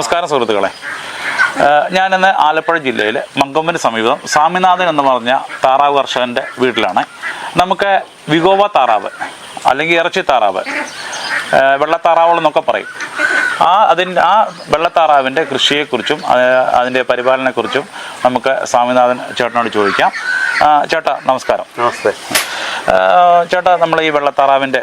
നമസ്കാരം സുഹൃത്തുക്കളെ. ഞാനിന്ന് ആലപ്പുഴ ജില്ലയിലെ മങ്കൊമ്പന് സമീപം സ്വാമിനാഥൻ എന്ന് പറഞ്ഞ താറാവ് കർഷകന്റെ വീട്ടിലാണ്. നമുക്ക് വിഗോവ താറാവ് അല്ലെങ്കിൽ ഇറച്ചി താറാവ് വെള്ളത്താറാവുകൾ എന്നൊക്കെ പറയും. ആ അതിന്റെ ആ വെള്ളത്താറാവിന്റെ കൃഷിയെക്കുറിച്ചും അതിന്റെ പരിപാലനയെക്കുറിച്ചും നമുക്ക് സ്വാമിനാഥൻ ചേട്ടനോട് ചോദിക്കാം. ചേട്ടാ നമസ്കാരം. നമസ്തേ. ചേട്ടാ നമ്മൾ ഈ വെള്ളത്താറാവിന്റെ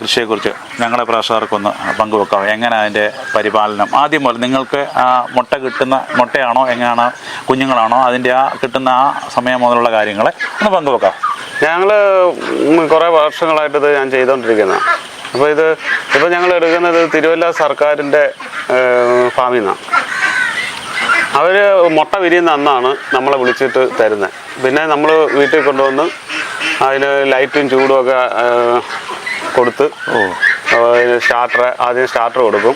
കൃഷിയെക്കുറിച്ച് ഞങ്ങളെ പ്രേക്ഷകർക്കൊന്ന് പങ്കുവെക്കാം. എങ്ങനെ അതിന്റെ പരിപാലനം? ആദ്യം മുതൽ നിങ്ങൾക്ക് ആ മുട്ട കിട്ടുന്ന മുട്ടയാണോ എങ്ങനെയാണ് കുഞ്ഞുങ്ങളാണോ അതിന്റെ ആ കിട്ടുന്ന ആ സമയം മുതലുള്ള കാര്യങ്ങൾ ഒന്ന് പങ്കുവെക്കാം. ഞങ്ങൾ കുറേ വർഷങ്ങളായിട്ട് ഇത് ഞാൻ ചെയ്തുകൊണ്ടിരിക്കുന്നത് അപ്പോൾ ഇത് ഇപ്പോൾ ഞങ്ങൾ എടുക്കുന്നത് തിരുവല്ല സർക്കാരിന്റെ ഫാമിൽ നിന്നാണ് അവർ മുട്ട വിരിയുന്ന അന്നാണ് നമ്മളെ വിളിച്ചിട്ട് തരുന്നത് പിന്നെ നമ്മൾ വീട്ടിൽ കൊണ്ടുവന്ന് അതിന് ലൈറ്റും ചൂടും ഒക്കെ കൊടുത്ത് അതിന് സ്റ്റാർട്ടർ ആദ്യം സ്റ്റാർട്ടർ കൊടുക്കും.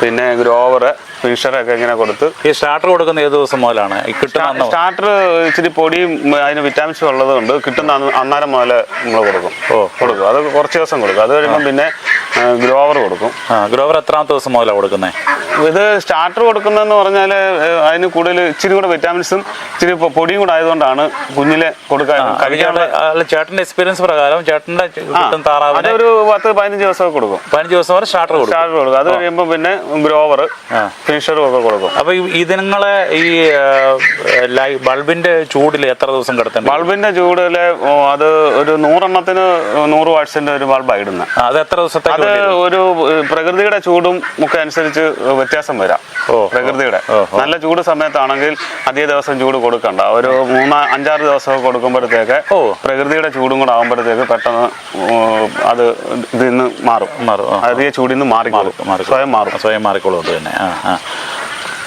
പിന്നെ ഗ്രോവർ ഫിനിഷറൊക്കെ ഇങ്ങനെ കൊടുത്ത്. ഈ സ്റ്റാർട്ടർ കൊടുക്കുന്ന ഏത് ദിവസം മുതലാണ്? കിട്ടുന്ന സ്റ്റാർട്ടർ ഇച്ചിരി പൊടിയും അതിന് വിറ്റാമിൻസും ഉള്ളതുകൊണ്ട് കിട്ടുന്ന അന്നാരം അന്നേരം മുതൽ നമ്മൾ കൊടുക്കും. ഓ. കൊടുക്കും. അത് കുറച്ച് ദിവസം കൊടുക്കും. അത് കഴിയുമ്പം പിന്നെ ഗ്രോവർ കൊടുക്കും. ആ ഗ്രോവർ എത്രാമത്തെ ദിവസം മുതലാണ് കൊടുക്കുന്നത് ഇത് സ്റ്റാർട്ടർ കൊടുക്കുന്നതെന്ന് പറഞ്ഞാൽ അതിന് കൂടുതൽ ഇച്ചിരി കൂടെ വിറ്റാമിൻസും ഇച്ചിരി പൊടിയും കൂടെ ആയതുകൊണ്ടാണ് കുഞ്ഞിലെ കൊടുക്കാൻ ചേട്ടന്റെ എക്സ്പീരിയൻസ് പ്രകാരം കിട്ടുന്ന താറാവിന് അതൊരു പത്ത് പതിനഞ്ച് ദിവസമൊക്കെ കൊടുക്കും. പതിനഞ്ച് ദിവസം വരെ സ്റ്റാർട്ടർ കൊടുക്കും. സ്റ്റാർട്ടർ കൊടുക്കും. അത് കഴിയുമ്പോൾ പിന്നെ ഗ്രോവർ. ഫിനിഷറും ഒക്കെ കൊടുക്കും. അപ്പൊ ഈ- ഇതിങ്ങളെ ഈ ബൾബിന്റെ ചൂടിൽ എത്ര ദിവസം കിടത്തണം ബൾബിന്റെ ചൂടിൽ അത് ഒരു നൂറെണ്ണത്തിന് നൂറ് വാട്സിന്റെ ഒരു ബൾബാണ് ഇടുന്നത് അത് എത്ര ദിവസത്തെ അത് ഒരു പ്രകൃതിയുടെ ചൂടും ഒക്കെ അനുസരിച്ച് വ്യത്യാസം വരാം. പ്രകൃതിയുടെ. നല്ല ചൂട് സമയത്താണെങ്കിൽ അധിക ദിവസം ചൂട് കൊടുക്കണ്ട. ഒരു മൂന്ന് അഞ്ചാറ് ദിവസം കൊടുക്കുമ്പോഴത്തേക്ക് ഓ. പ്രകൃതിയുടെ ചൂടും കൂടെ ആകുമ്പോഴത്തേക്ക് പെട്ടെന്ന് അത് ഇതിൽ നിന്ന് മാറും മാറും, അധിക ചൂടിൽ നിന്ന് മാറി മാറും സ്വയം മാറും. സ്വയം മാറിക്കോളും അത് തന്നെ. ആ ആ.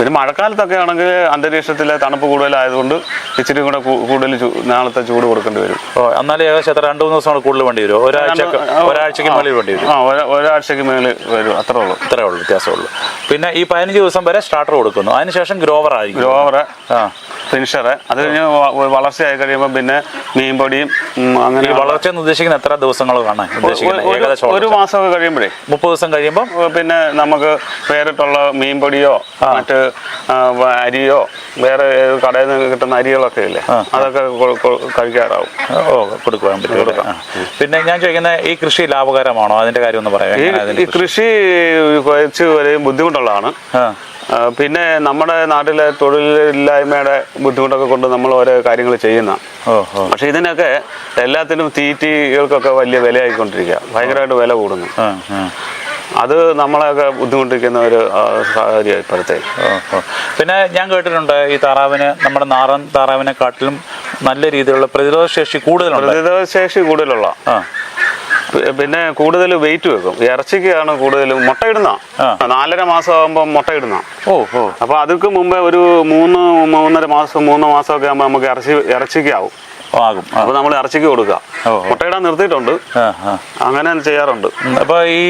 പിന്നെ മഴക്കാലത്തൊക്കെ ആണെങ്കിൽ അന്തരീക്ഷത്തിലെ തണുപ്പ് കൂടുതലായതുകൊണ്ട് ഇച്ചിരി കൂടെ കൂടുതൽ നാളത്തെ ചൂട് കൊടുക്കേണ്ടി വരും. ഓ എന്നാലും ഏകദേശം എത്ര? രണ്ടു മൂന്ന് ദിവസം കൂടെ കൂടുതൽ വേണ്ടി വരും. ഒരാഴ്ച ഒരാഴ്ചക്ക് മേളിൽ വേണ്ടി വരും. ആ ഒര- ഒരാഴ്ചക്ക് മേളിൽ വരും. അത്രേ ഉള്ളൂ. ഇത്രേ ഉള്ളൂ വ്യത്യാസമുള്ളൂ പിന്നെ ഈ പതിനഞ്ച് ദിവസം വരെ സ്റ്റാർട്ടർ കൊടുക്കുന്നു. അതിനുശേഷം ഗ്രോവർ ആയിരിക്കും. ഗ്രോവർ ആ. ഫിനിഷർ അത് കഴിഞ്ഞ് വളർച്ചയായി കഴിയുമ്പോൾ പിന്നെ മീൻപൊടിയും അങ്ങനെ വളർച്ച എന്ന് ഉദ്ദേശിക്കുന്ന എത്ര ദിവസങ്ങൾ കാണാൻ ഉദ്ദേശിക്കുന്നത്? ഒരു- ഏകദേശം ഒരു വളർച്ച. മാസമൊക്കെ കഴിയുമ്പോഴേ. മുപ്പത് ദിവസം കഴിയുമ്പോൾ പിന്നെ നമുക്ക് പേരിട്ടുള്ള മീൻപൊടിയോ മറ്റ് അരിയോ വേറെ ഏത് കടയിൽ നിന്ന് കിട്ടുന്ന അരികളൊക്കെ ഇല്ലേ? അതൊക്കെ കഴിക്കാറാവും. ഓ കൊടുക്കുവാൻ പറ്റും. പിന്നെ ഞാൻ ചോദിക്കുന്ന ഈ കൃഷി ലാഭകരമാണോ? അതിന്റെ കാര്യം ഒന്ന് പറയാം. ഈ കൃഷി കുറച്ച് വരെ ബുദ്ധിമുട്ടുള്ളതാണ്. പിന്നെ നമ്മുടെ നാട്ടിലെ തൊഴിലില്ലായ്മയുടെ ബുദ്ധിമുട്ടൊക്കെ കൊണ്ട് നമ്മൾ ഓരോ കാര്യങ്ങൾ ചെയ്യുന്ന. പക്ഷെ ഇതിനൊക്കെ എല്ലാത്തിനും തീറ്റികൾക്കൊക്കെ വലിയ വിലയായിക്കൊണ്ടിരിക്കുക. ഭയങ്കരമായിട്ട് വില കൂടുന്നു. അത് നമ്മളെയൊക്കെ ബുദ്ധിമുട്ടിക്കുന്ന ഒരു സാഹചര്യം ഇപ്പോഴത്തെ. പിന്നെ ഞാൻ കേട്ടിട്ടുണ്ട് ഈ താറാവിന് നമ്മുടെ നാടൻ താറാവിനെക്കാട്ടിലും നല്ല രീതിയിലുള്ള പ്രതിരോധ ശേഷി കൂടുതലുണ്ട്. പ്രതിരോധശേഷി കൂടുതലുള്ള. പിന്നെ കൂടുതൽ വെയിറ്റ് വെക്കും. ഇറച്ചിക്കാണ് കൂടുതലും മുട്ടയിടുന്ന. നാലര മാസം ആകുമ്പോൾ മുട്ടയിടുന്ന. ഓ ഓ. അപ്പോൾ അതിക്ക് മുമ്പേ ഒരു മൂന്ന് മൂന്നര മാസം മൂന്ന് മാസമൊക്കെ ആകുമ്പോൾ നമുക്ക് ഇറച്ചി ഇറച്ചിക്കാവും. ആകും അപ്പോൾ നമ്മൾ ഇറച്ചിക്ക് കൊടുക്കുക. മുട്ടയിടാൻ നിർത്തിയിട്ടുണ്ട്. അങ്ങനെ ചെയ്യാറുണ്ട്. അപ്പോൾ അപ്പൊ ഈ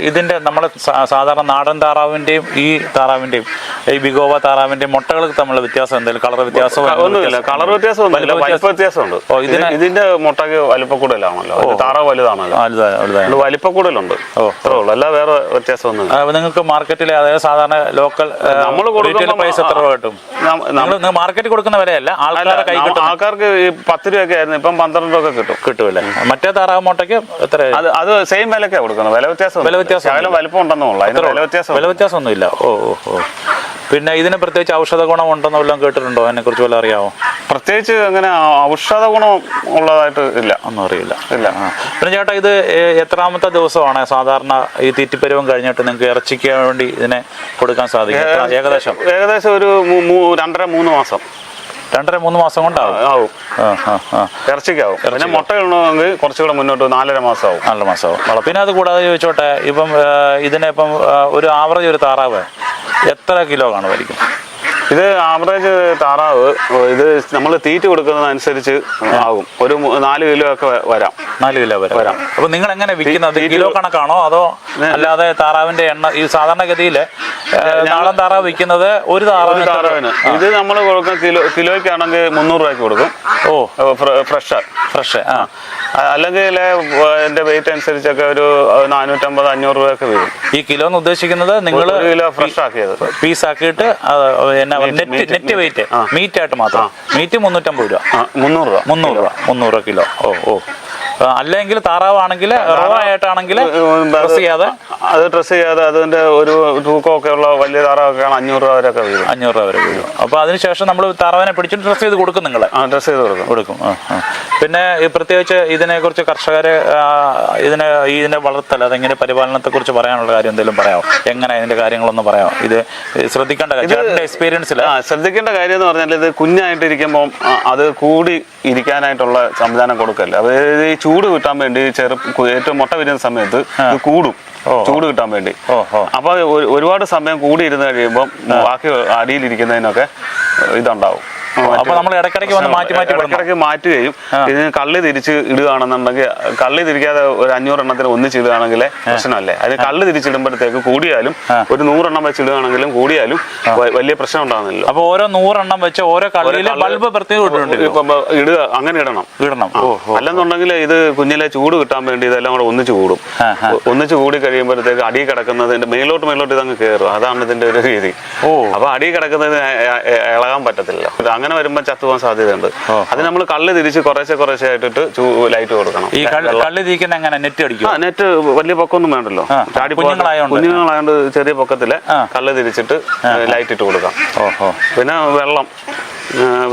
ഇതിന്റെ നമ്മുടെ സാധാരണ നാടൻ താറാവിന്റെയും ഈ താറാവിന്റെയും ഈ ബിഗോവ താറാവിന്റെയും മുട്ടകൾക്ക് തമ്മിലുള്ള വ്യത്യാസം എന്തെങ്കിലും? കളർ വ്യത്യാസം ഒന്നുമില്ല. കളർ വ്യത്യാസം വലിപ്പ വ്യത്യാസമുണ്ട്. ഓ, ഇതിന് ഇത് ഇതിന്റെ മുട്ടയ്ക്ക് വലിപ്പ കൂടുതലാണല്ലോ താറാവ് വലുതാണല്ലോ വലിപ്പ കൂടുതലുണ്ട് ഓ. അത്രേ ഉള്ളൂ. അല്ല വേറെ വ്യത്യാസമൊന്നും നിങ്ങൾക്ക് മാർക്കറ്റിലെ അതായത് സാധാരണ ലോക്കൽ നമ്മൾ കൊടുക്കുന്ന പൈസ എത്ര കിട്ടും? നിങ്ങൾ മാർക്കറ്റിൽ കൊടുക്കുന്ന വിലയല്ല. ആൾക്കാരെ കൈ നം- കിട്ടും ആൾക്കാർക്ക് ഈ പത്ത് രൂപയൊക്കെ ആയിരുന്നു ഇപ്പം പന്ത്രണ്ട് രൂപ ഒക്കെ കിട്ടും. കിട്ടുമല്ലേ മറ്റേ താറാവ് മുട്ടയ്ക്ക് എത്ര അത് അത് സെയിം വിലക്കാണ് കൊടുക്കുന്നത്. വില വ്യത്യാസം വില വ്യത്യാസം ശകലം വലിപ്പം ഉണ്ടെന്നുള്ള അതിന് വില വ്യത്യാസം വില വ്യത്യാസമൊന്നുമില്ല. ഓ ഓ ഓ. പിന്നെ ഇതിന് പ്രത്യേകിച്ച് ഔഷധ ഗുണം ഉണ്ടെന്ന് വല്ലതും കേട്ടിട്ടുണ്ടോ? അതിനെ കുറിച്ച് വല്ലതും അറിയാമോ പ്രത്യേകിച്ച് അങ്ങനെ ഔഷധ ഗുണം ഉള്ളതായിട്ട് ഇല്ല. ഒന്നും അറിയില്ല. ഇല്ല. പിന്നെ ചേട്ടാ ഇത് എത്രാമത്തെ ദിവസമാണ് സാധാരണ ഈ തീറ്റിപ്പരുവം കഴിഞ്ഞിട്ട് നിങ്ങൾക്ക് ഇറച്ചിക്ക് വേണ്ടി ഇതിനെ കൊടുക്കാൻ സാധിക്കും ഏകദേശം ഏകദേശം? ഒരു രണ്ടര മൂന്ന് മാസം. രണ്ടര മൂന്ന് മാസം കൊണ്ടാവും. ആവും. ഇറച്ചിക്കാവും. പിന്നെ മുട്ട ഇടണമെങ്കിൽ കുറച്ചുകൂടെ മുന്നോട്ട് നാലര മാസം ആവും നല്ല മാസമാവും പിന്നെ അത് കൂടാതെ ചോദിച്ചോട്ടെ ഇപ്പം ഇതിനെ ഇപ്പം ഒരു ആവറേജ് ഒരു താറാവ് എത്ര കിലോ കാണുമായിരിക്കും? ഇത് ആവറേജ് താറാവ് ഇത് നമ്മൾ തീറ്റ കൊടുക്കുന്നതനുസരിച്ച് ആകും. ഒരു നാല് കിലോ ഒക്കെ വരാം. നാല് കിലോ വരെ. വരാം. അപ്പൊ നിങ്ങൾ എങ്ങനെ വിൽക്കുന്നത് കിലോ കണക്കാണോ അതോ അല്ലാതെ താറാവിന്റെ എണ്ണ ഈ സാധാരണഗതിയിൽ നാളൻ താറാവ് വിൽക്കുന്നത് ഒരു താറാവ് താറാവിന്. ഇത് നമ്മൾ കൊടുക്കുന്ന കിലോ കിലോയ്ക്കാണെങ്കിൽ മുന്നൂറ് രൂപയ്ക്ക് കൊടുക്കും. ഓ. ഫ്രഷ്. ഫ്രഷ് ആ. അല്ലെങ്കിൽ എന്റെ വെയിറ്റ് അനുസരിച്ചൊക്കെ ഒരു നാനൂറ്റമ്പത് അഞ്ഞൂറ് രൂപയൊക്കെ വരും. ഈ കിലോ എന്ന് ഉദ്ദേശിക്കുന്നത് നിങ്ങൾ കിലോ ഫ്രഷ് ആക്കിയത്. പീസ് ആക്കിയിട്ട് നെറ്റ് നെറ്റ് വെയിറ്റ് മീറ്റ് ആയിട്ട് മാത്രം. മീറ്റ് മുന്നൂറ്റമ്പത് രൂപ. മുന്നൂറ് രൂപ. മുന്നൂറ് രൂപ മുന്നൂറ് രൂപ കിലോ. ഓ ഓ. അല്ലെങ്കിൽ താറാവാണെങ്കിൽ റോ ആയിട്ടാണെങ്കിൽ ഡ്രസ് ചെയ്യാതെ. അത് ഡ്രസ് ചെയ്യാതെ അതിന്റെ ഒരു തൂക്കമൊക്കെ ഉള്ള വലിയ താറാവൊക്കെയാണ് അഞ്ഞൂറ് രൂപ വരെയൊക്കെ വരും. അഞ്ഞൂറ് രൂപ വരെ വീഴും അപ്പോൾ അതിനുശേഷം നമ്മൾ താറാവിനെ പിടിച്ചിട്ട് ഡ്രസ് ചെയ്ത് കൊടുക്കും നിങ്ങൾ ആ ഡ്രസ് ചെയ്ത് കൊടുക്കും. കൊടുക്കും. പിന്നെ ഈ പ്രത്യേകിച്ച് ഇതിനെക്കുറിച്ച് കർഷകരെ ഇതിനെ ഇതിനെ വളർത്തൽ അതെങ്ങനെ പരിപാലനത്തെക്കുറിച്ച് പറയാനുള്ള കാര്യം എന്തെങ്കിലും പറയാമോ എങ്ങനെ ഇതിന്റെ കാര്യങ്ങളൊന്ന് പറയാമോ ഇത് ശ്രദ്ധിക്കേണ്ട കാര്യം എക്സ്പീരിയൻസിൽ ആ ശ്രദ്ധിക്കേണ്ട കാര്യം എന്ന് പറഞ്ഞാൽ ഇത് കുഞ്ഞായിട്ടിരിക്കുമ്പോൾ അത് കൂടി ഇരിക്കാനായിട്ടുള്ള സംവിധാനം കൊടുക്കല്ല അതായത് ഈ ചൂട് കിട്ടാൻ വേണ്ടി ചെറു ഏറ്റവും മുട്ട വിരുന്ന സമയത്ത് ഇത് കൂടും ചൂട് കിട്ടാൻ വേണ്ടി. അപ്പൊ ഒരുപാട് സമയം കൂടി ഇരുന്ന് കഴിയുമ്പോൾ ബാക്കി അടിയിലിരിക്കുന്നതിനൊക്കെ ഇതുണ്ടാവും. അപ്പൊ നമ്മൾ ഇടയ്ക്കിടയ്ക്ക് വന്ന് മാറ്റി മാറ്റി ഇടയ്ക്കിടയ്ക്ക് മാറ്റുകയും ഇതിന് കള്ളി തിരിച്ച് ഇടുകയാണെന്നുണ്ടെങ്കിൽ കള്ളി തിരിക്കാതെ ഒരു അഞ്ഞൂറെണ്ണത്തിന് ഒന്നിച്ച് ഇടുകയാണെങ്കിൽ പ്രശ്നമല്ലേ? അതിന് കള്ളി തിരിച്ചിടുമ്പോഴത്തേക്ക് കൂടിയാലും ഒരു നൂറെണ്ണം വെച്ച് ഇടുകയാണെങ്കിലും കൂടിയാലും വലിയ പ്രശ്നം ഉണ്ടാകുന്നില്ല. അപ്പൊ ഓരോ നൂറെണ്ണം വെച്ച് ഓരോ കള്ളിയിലും ബൾബ് പ്രത്യേകം ഇടുക അങ്ങനെ ഇടണം. ഇടണം. അല്ലെന്നുണ്ടെങ്കിൽ ഇത് കുഞ്ഞിലെ ചൂട് കിട്ടാൻ വേണ്ടി ഇതെല്ലാം കൂടെ ഒന്നിച്ച് കൂടും. ഒന്നിച്ച് കൂടി കഴിയുമ്പോഴത്തേക്ക് അടി കിടക്കുന്നതിന്റെ മേലോട്ട് മേലോട്ട് ഇതങ്ങ് കയറും അതാണ് ഇതിന്റെ ഒരു രീതി. ഓ. അപ്പൊ അടി കിടക്കുന്നതിന് ഇളകാൻ പറ്റത്തില്ല. അങ്ങനെ വരുമ്പോൾ ചത്തുപോകാൻ സാധ്യതയുണ്ട്. അത് നമ്മൾ കള്ള് തിരിച്ച് കുറേശ്ശെ കുറേശ്ശെ ആയിട്ടിട്ട് ലൈറ്റ് കൊടുക്കണം. ഈ കള്ളി തിരിക്കുന്ന എങ്ങനെ? നെറ്റ് അടിക്കും ആ നെറ്റ് വലിയ പൊക്കമൊന്നും വേണ്ടല്ലോ. ചാടി കുഞ്ഞുങ്ങളായോണ്ട്. ചെറിയ പൊക്കത്തിൽ. കള്ള് തിരിച്ചിട്ട് ലൈറ്റ് ഇട്ട് കൊടുക്കാം. പിന്നെ വെള്ളം.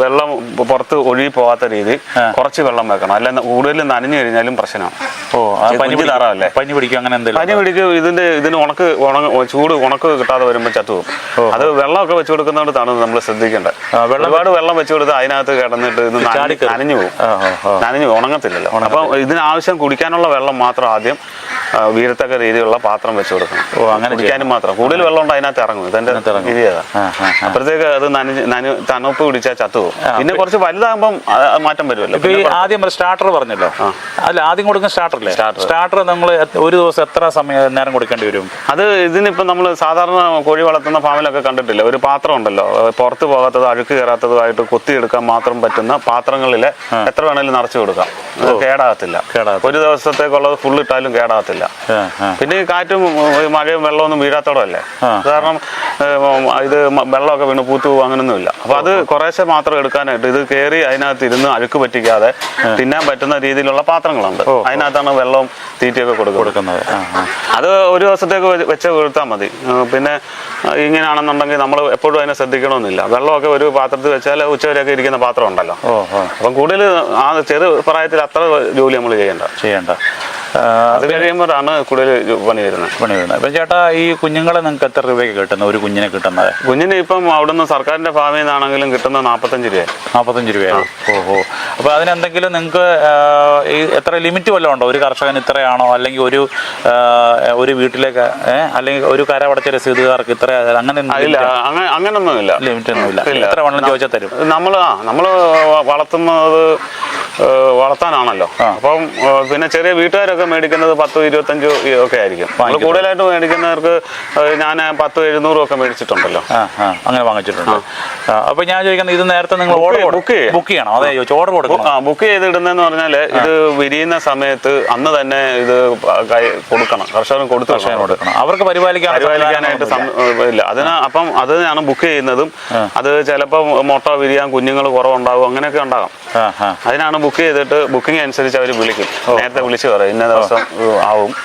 വെള്ളം പുറത്ത് ഒഴുകി പോകാത്ത രീതി കുറച്ച് വെള്ളം വെക്കണം. അല്ല കൂടുതൽ നനഞ്ഞു കഴിഞ്ഞാലും പ്രശ്നമാണ്. ഓ പനി. താറാവല്ലേ? പനി പിടിക്കും അങ്ങനെ എന്തെങ്കിലും പനി പിടിക്കും. ഇതിന്റെ ഇതിന് ഉണക്ക് ഉണങ്ങ ചൂട് ഉണക്ക് കിട്ടാതെ വരുമ്പോൾ ചത്തുപോകും. അത് വെള്ളമൊക്കെ വെച്ച് കൊടുക്കുന്നതുകൊണ്ട് നമ്മൾ ശ്രദ്ധിക്കേണ്ടത് ഒരുപാട് വെള്ളം വെച്ച് കൊടുത്ത് അതിനകത്ത് കിടന്നിട്ട് ഇത്. നനഞ്ഞു പോകും. നനഞ്ഞു ഉണങ്ങത്തില്ലല്ലോ. അപ്പം ഇതിനാവശ്യം കുടിക്കാനുള്ള വെള്ളം മാത്രം ആദ്യം വീഴത്തക്ക രീതിയിലുള്ള പാത്രം വെച്ച് കൊടുക്കണം. ഓ, അങ്ങനെ കുടിക്കാനും മാത്രം. കൂടുതൽ വെള്ളം ഉണ്ട് അതിനകത്ത് ഇറങ്ങും. ഇതെന്റെ. രീതി അതാ. അപ്പോഴത്തേക്ക് അത് നനഞ്ഞ് നനു തണുപ്പ് പിടിച്ചാൽ ചത്തുപോകും. പിന്നെ കുറച്ച് വലുതാകുമ്പം മാറ്റം വരുമല്ലോ. ഇപ്പൊ ഈ ആദ്യം സ്റ്റാർട്ടർ പറഞ്ഞല്ലോ. അല്ല ആദ്യം കൊടുക്കുന്ന സ്റ്റാർട്ടർ Starter. സ്റ്റാർട്ടർ നമ്മൾ ഒരു ദിവസം എത്ര സമയം നേരം കൊടുക്കേണ്ടി വരും? അത് ഇതിനിപ്പോ നമ്മൾ സാധാരണ കോഴി വളർത്തുന്ന ഫാമിലൊക്കെ കണ്ടിട്ടില്ല? ഒരു പാത്രം ഉണ്ടല്ലോ. പുറത്ത് പോകാത്തത് അഴുക്ക് കയറാത്തതുമായിട്ട് കൊത്തിയെടുക്കാൻ മാത്രം പറ്റുന്ന പാത്രങ്ങളിൽ എത്ര വേണേലും നിറച്ചു കൊടുക്കാം. കേടാകത്തില്ല. ഒരു ദിവസത്തേക്കുള്ളത് ഫുൾ ഇട്ടാലും കേടാകത്തില്ല. പിന്നെ ഈ കാറ്റും മഴയും വെള്ളമൊന്നും വീഴാത്തോടല്ലേ. കാരണം ഇത് വെള്ളമൊക്കെ വീണ് പൂത്തു പോകും അങ്ങനൊന്നുമില്ല. അപ്പൊ അത് കുറേശ്ശെ മാത്രം എടുക്കാനായിട്ട് ഇത് കയറി അതിനകത്ത് ഇരുന്ന് അഴുക്ക് പറ്റിക്കാതെ തിന്നാൻ പറ്റുന്ന രീതിയിലുള്ള പാത്രങ്ങളുണ്ട്. അതിനകത്താണ് വെള്ളവും തീറ്റയൊക്കെ കൊടുക്കുന്നത്. അത് ഒരു ദിവസത്തേക്ക് വെച്ച് കൊടുത്താൽ മതി. പിന്നെ ഇങ്ങനെയാണെന്നുണ്ടെങ്കിൽ നമ്മൾ എപ്പോഴും അതിനെ ശ്രദ്ധിക്കണമെന്നില്ല. വെള്ളമൊക്കെ ഒരു പാത്രത്തിൽ വെച്ചാൽ ഉച്ചവരെയൊക്കെ ഇരിക്കുന്ന പാത്രം ഉണ്ടല്ലോ. അപ്പം കൂടുതൽ ആ ചെറു പ്രായത്തിൽ അത്ര ജോലി നമ്മൾ ചെയ്യണ്ട. ചെയ്യണ്ട. അത് കഴിയുമ്പോഴാണ് കൂടുതൽ പണി വരുന്നത്. പണി വരുന്നത്. അപ്പം ചേട്ടാ ഈ കുഞ്ഞുങ്ങളെ നിങ്ങൾക്ക് എത്ര രൂപയ്ക്ക് കിട്ടുന്നത് ഒരു കുഞ്ഞിനെ കിട്ടുന്നത്? കുഞ്ഞിന് ഇപ്പം അവിടുന്ന് സർക്കാരിന്റെ ഫാമിൽ നിന്നാണെങ്കിലും കിട്ടുന്ന നാൽപ്പത്തഞ്ച് രൂപ നാൽപ്പത്തഞ്ച് രൂപയാണ് ഓഹോ അപ്പോൾ അതിനെന്തെങ്കിലും നിങ്ങൾക്ക് ഈ എത്ര ലിമിറ്റ് വല്ലതും ഉണ്ടോ? ഒരു കർഷകൻ ഇത്രയാണോ? അല്ലെങ്കിൽ ഒരു ഒരു വീട്ടിലേക്ക് അല്ലെങ്കിൽ ഒരു കരവടച്ച രസീതുകാർക്ക് ഇത്ര അങ്ങനെ ഇല്ല അങ്ങനെ അങ്ങനൊന്നുമില്ല. ലിമിറ്റ് ഒന്നുമില്ല ഇല്ല. എത്ര വേണമെന്ന് ചോദിച്ചാൽ തരും. നമ്മൾ നമ്മൾ വളർത്തുന്നത് വളർത്താനാണല്ലോ. അപ്പം പിന്നെ ചെറിയ വീട്ടുകാരൊക്കെ മേടിക്കുന്നത് പത്ത് ഇരുപത്തഞ്ച് ഒക്കെ ആയിരിക്കും. നമ്മൾ കൂടുതലായിട്ട് മേടിക്കുന്നവർക്ക് ഞാൻ പത്ത് എഴുന്നൂറും ഒക്കെ മേടിച്ചിട്ടുണ്ടല്ലോ. അങ്ങനെ വാങ്ങിച്ചിട്ടുണ്ട്. അപ്പൊ ഞാൻ ചോദിക്കുന്നത് ഇത് നേരത്തെ നിങ്ങൾ ഓർഡർ ബുക്ക് ബുക്ക് ചെയ്യണം. അതെ ഓർഡർ കൊടുക്കും ബുക്ക് ചെയ്തിടുന്നതെന്ന് പറഞ്ഞാൽ ഇത് വിരിയുന്ന സമയത്ത് അന്ന് തന്നെ ഇത് കൊടുക്കണം. കർഷകർ കൊടുത്തു. കൊടുക്കണം. അവർക്ക് പരിപാലിക്കാൻ പരിപാലിക്കാനായിട്ട് ഇല്ല. അതിന് അപ്പം അത് ഞാൻ ബുക്ക് ചെയ്യുന്നതും അത് ചിലപ്പോൾ മുട്ട വിരിയാൻ കുഞ്ഞുങ്ങൾ കുറവുണ്ടാകും അങ്ങനെയൊക്കെ ഉണ്ടാകാം. അതിനാണ് ബുക്ക് ചെയ്തിട്ട് ബുക്കിംഗ് അനുസരിച്ച് അവർ വിളിക്കും. നേരത്തെ വിളിച്ച് പറയും. ഇന്ന ദിവസം ആവും.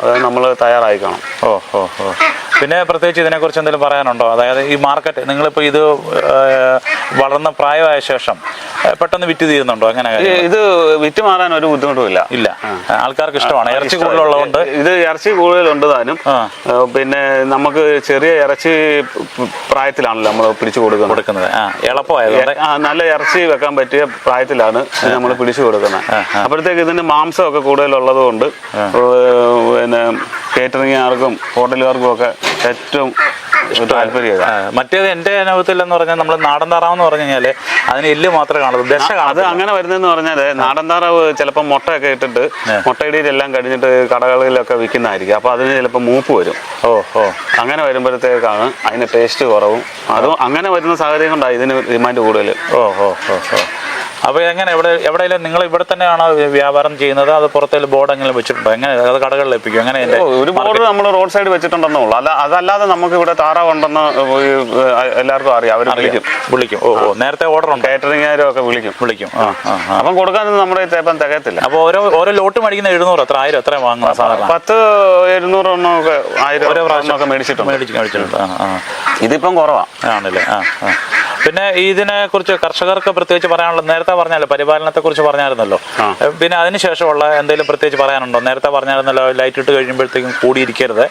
അത് നമ്മൾ തയ്യാറായി കാണും. ഓ ഓ ഓ. പിന്നെ പ്രത്യേകിച്ച് ഇതിനെക്കുറിച്ച് എന്തെങ്കിലും പറയാനുണ്ടോ? അതായത് ഈ മാർക്കറ്റ് നിങ്ങളിപ്പോൾ ഇത് വളർന്ന പ്രായമായ ശേഷം പെട്ടെന്ന് വിറ്റ് തീരുന്നുണ്ടോ? അങ്ങനെ ഇത് വിറ്റ് മാറാൻ ഒരു ബുദ്ധിമുട്ടുമില്ല. ഇല്ല. ആൾക്കാർക്ക് ഇഷ്ടമാണ്. ഇറച്ചി കൂടുതലുള്ളതുകൊണ്ട്. ഇത് ഇറച്ചി കൂടുതലുണ്ട് താനും. പിന്നെ നമുക്ക് ചെറിയ ഇറച്ചി പ്രായത്തിലാണല്ലോ നമ്മൾ പിടിച്ചു കൊടുക്കുന്നത്. കൊടുക്കുന്നത്. നല്ല ഇറച്ചി വെക്കാൻ പറ്റിയ പ്രായത്തിലാണ് നമ്മൾ പിടിച്ചു കൊടുക്കുന്നത്. അപ്പോഴത്തേക്ക് ഇതിന് മാംസമൊക്കെ കൂടുതലുള്ളത് കൊണ്ട് പിന്നെ കേറ്ററിംഗുകാർക്കും ഹോട്ടലുകാർക്കും ഒക്കെ ഏറ്റവും താല്പര്യം മറ്റേത് എന്റെ അനുഭവത്തിൽ എന്ന് പറഞ്ഞാൽ നമ്മൾ നാടൻ താറാവ് എന്ന് പറഞ്ഞു കഴിഞ്ഞാൽ അതിന് എല്ല് മാത്രമേ കാണുള്ളൂ ദശ അത് അങ്ങനെ വരുന്നതെന്ന് പറഞ്ഞാൽ നാടൻ താറാവ് ചിലപ്പോൾ മുട്ടയൊക്കെ ഇട്ടിട്ട് മുട്ടയിടിയിലെല്ലാം കഴിഞ്ഞിട്ട് കടകളിലൊക്കെ വിൽക്കുന്നതായിരിക്കും. അപ്പൊ അതിന് ചിലപ്പോൾ മൂപ്പ് വരും. ഓ ഓ. അങ്ങനെ വരുമ്പോഴത്തേക്കാണ് അതിന് ടേസ്റ്റ് കുറവും. അതും അങ്ങനെ വരുന്ന സാഹചര്യം കൊണ്ടാണ് ഇതിന് ഡിമാൻഡ് കൂടുതൽ ഓ ഓ ഓ ഓ. അപ്പോൾ എങ്ങനെ? എവിടെ എവിടെയെങ്കിലും നിങ്ങൾ ഇവിടെ തന്നെയാണോ വ്യാപാരം ചെയ്യുന്നത്? അത് പുറത്തേക്ക് ബോർഡ് എങ്ങനെ വെച്ചിട്ടുണ്ടോ? എങ്ങനെ? അത് കടകളിൽ എപ്പിക്കും എങ്ങനെ ഒരു ബോർഡ് നമ്മൾ റോഡ് സൈഡ് വെച്ചിട്ടുണ്ടെന്നേ ഉള്ളൂ. അല്ല അതല്ലാതെ നമുക്ക് ഇവിടെ താറാവ് ഉണ്ടെന്ന് എല്ലാവർക്കും അറിയാം. അവർ വിളിക്കും. വിളിക്കും. ഓ ഓ നേരത്തെ ഓർഡർ ഉണ്ട്? കാറ്ററിംഗുകാരും ഒക്കെ വിളിക്കും. വിളിക്കും. അപ്പം കൊടുക്കാനൊന്നും നമ്മുടെ ഇപ്പം തികയത്തില്ല. അപ്പോൾ ഓരോ ഓരോ ലോട്ട് മേടിക്കുന്ന എഴുന്നൂറ് എത്ര ആയിരം എത്ര വാങ്ങുന്ന സാധാരണ? പത്ത് എഴുന്നൂറ് എണ്ണം ഒക്കെ ആയിരം ഓരോ പ്രാവശ്യം ഒക്കെ മേടിച്ചിട്ടുണ്ട്. മേടിച്ച് മേടിച്ചിട്ടുണ്ട്. ഇതിപ്പം കുറവാണ് ആണല്ലേ? ആ ആ. പിന്നെ ഇതിനെ കുറിച്ച് കർഷകർക്ക് പ്രത്യേകിച്ച് പറയാനുള്ള നേരത്തെ പറഞ്ഞല്ലോ പരിപാലനത്തെ കുറിച്ച് പറഞ്ഞായിരുന്നല്ലോ പിന്നെ അതിനുശേഷമുള്ള എന്തെങ്കിലും പ്രത്യേകിച്ച് പറയാനുണ്ടോ? നേരത്തെ പറഞ്ഞായിരുന്നല്ലോ ലൈറ്റ് ഇട്ട് കഴിയുമ്പോഴത്തേക്കും കൂടിയിരിക്കരുത്.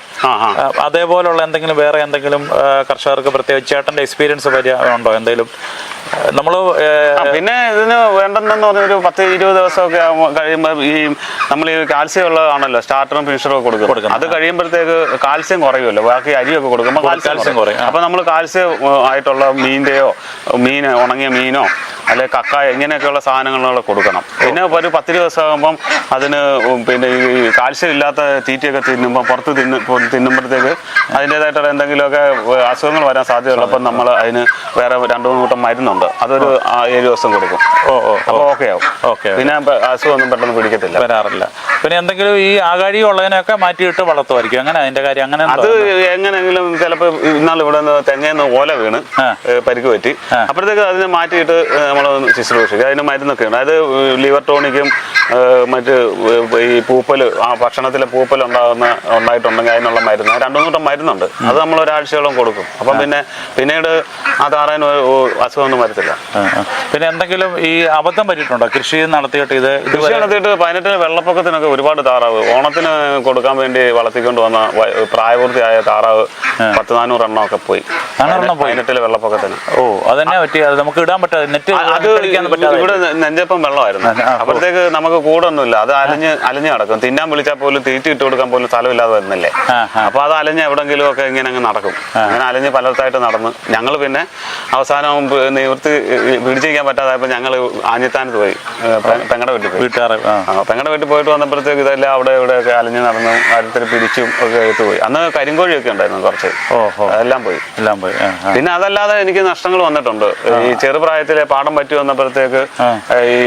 അതേപോലുള്ള എന്തെങ്കിലും വേറെ എന്തെങ്കിലും കർഷകർക്ക് പ്രത്യേകിച്ച് ചേട്ടന്റെ എക്സ്പീരിയൻസ് പരി ഉണ്ടോ? എന്തെങ്കിലും നമ്മൾ പിന്നെ ഇതിന് വേണ്ടെന്ന് പറഞ്ഞ ഒരു പത്ത് ഇരുപത് ദിവസമൊക്കെ കഴിയുമ്പോൾ ഈ നമ്മൾ ഈ കാൽസ്യം ഉള്ളതാണല്ലോ സ്റ്റാർട്ടറും ഫിനിഷറും ഒക്കെ കൊടുക്കും കൊടുക്കും അത് കഴിയുമ്പോഴത്തേക്ക് കാൽസ്യം കുറയുമല്ലോ ബാക്കി അരിയൊക്കെ കൊടുക്കുമ്പോൾ കാൽസ്യം കുറയും, അപ്പോൾ നമ്മൾ കാൽസ്യം ആയിട്ടുള്ള മീന്റെയോ മീൻ ഉണങ്ങിയ മീനോ അല്ലെ കക്ക ഇങ്ങനെയൊക്കെയുള്ള സാധനങ്ങളൊക്കെ കൊടുക്കണം. പിന്നെ ഒരു പത്ത് ദിവസം ആകുമ്പം അതിന് പിന്നെ ഈ കാൽസ്യം ഇല്ലാത്ത തീറ്റയൊക്കെ തിന്നുമ്പോൾ പുറത്ത് തിന്ന് തിന്നുമ്പോഴത്തേക്ക് അതിന്റെതായിട്ടുള്ള എന്തെങ്കിലുമൊക്കെ അസുഖങ്ങൾ വരാൻ സാധ്യതയുള്ളൂ അപ്പം നമ്മൾ അതിന് വേറെ രണ്ട് മൂന്ന് കൂട്ടം മരുന്നുണ്ട് അതൊരു ഏഴ് ദിവസം കൊടുക്കും. ഓ ഓ അപ്പോൾ ഓക്കെ ആവും. ഓക്കെ പിന്നെ അസുഖമൊന്നും പെട്ടെന്ന് പിടിക്കത്തില്ല. വരാറില്ല. പിന്നെ എന്തെങ്കിലും ഈ ആകാഴി ഉള്ളതിനൊക്കെ മാറ്റിയിട്ട് വളർത്തുമായിരിക്കും. അങ്ങനെ അതിന്റെ കാര്യം അങ്ങനെ അത് എങ്ങനെയെങ്കിലും ചിലപ്പോൾ ഇന്നാൾ ഇവിടെ നിന്ന് തെങ്ങേന്ന് ഓല വീണ് പരിക്ക് പറ്റി. അപ്പോഴത്തേക്ക് അതിനെ മാറ്റിയിട്ട് നമ്മൾ ശുശ്രൂഷിക്കും. അതിന് മരുന്നൊക്കെ ഉണ്ട്. അത് ലിവർ ടോണിക്കും മറ്റ് ഈ പൂപ്പൽ ആ ഭക്ഷണത്തിലെ പൂപ്പൽ ഉണ്ടാകുന്ന ഉണ്ടായിട്ടുണ്ടെങ്കിൽ അതിനുള്ള മരുന്ന് രണ്ടു മൂന്നൂട്ടം മരുന്നുണ്ട്. അത് നമ്മൾ ഒരാഴ്ചയോളം കൊടുക്കും. അപ്പം പിന്നെ പിന്നീട് ആ ഒരു അസുഖമൊന്നും വരത്തില്ല. പിന്നെ എന്തെങ്കിലും ഈ അബദ്ധം പറ്റിയിട്ടുണ്ടോ? കൃഷി നടത്തിയിട്ട് ഇത് കൃഷി നടത്തിയിട്ട് പതിനെട്ടിന് വെള്ളപ്പൊക്കത്തിനൊക്കെ ഒരുപാട് താറാവ്. ഓണത്തിന് കൊടുക്കാൻ വേണ്ടി വളർത്തിക്കൊണ്ട് വന്ന പ്രായപൂർത്തിയായ താറാവ് പത്ത് നാനൂറ് എണ്ണം ഒക്കെ പോയി. പതിനെട്ടിൽ വെള്ളപ്പൊക്കത്തിന്. ഓ അതന്നെ പറ്റി. അത് നമുക്ക് ഇടാൻ പറ്റാതെ നെറ്റ് അത് ഇവിടെ നെഞ്ചപ്പം വെള്ളമായിരുന്നു. അപ്പോഴത്തേക്ക് നമുക്ക് കൂടൊന്നുമില്ല. അത് അലഞ്ഞ് അലഞ്ഞ് നടക്കും. തിന്നാൻ വിളിച്ചാൽ പോലും തീറ്റി ഇട്ട് കൊടുക്കാൻ പോലും സ്ഥലമില്ലാതെ വരുന്നില്ലേ. അപ്പൊ അത് അലഞ്ഞ് എവിടെങ്കിലും ഒക്കെ ഇങ്ങനെ അങ്ങ് നടക്കും. അങ്ങനെ അലഞ്ഞ് പലയിടത്തായിട്ട് നടന്ന് ഞങ്ങൾ പിന്നെ അവസാനം നിവൃത്തി പിടിച്ചിരിക്കാൻ പറ്റാതായപ്പോൾ ഞങ്ങൾ ആഞ്ഞിത്താനത്ത് പോയി. പെങ്ങടെ വീട്ടിൽ പോയി. വീട്ടുകാരെ പെങ്ങടെ വീട്ടിൽ പോയിട്ട് വന്നപ്പോഴത്തേക്ക് ഇതെല്ലാം അവിടെ ഇവിടെ ഒക്കെ അലഞ്ഞ് നടന്നും അടുത്തൊരു പിടിച്ചും ഒക്കെ എടുത്തു പോയി. അന്ന് കരിങ്കോഴിയൊക്കെ ഉണ്ടായിരുന്നു കുറച്ച്. ഓഹോ എല്ലാം പോയി. എല്ലാം പോയി. പിന്നെ അതല്ലാതെ എനിക്ക് നഷ്ടങ്ങൾ വന്നിട്ടുണ്ട്. ഈ ചെറുപ്രായത്തിലെ പാടം പറ്റി വന്നപ്പോഴത്തേക്ക്. ഈ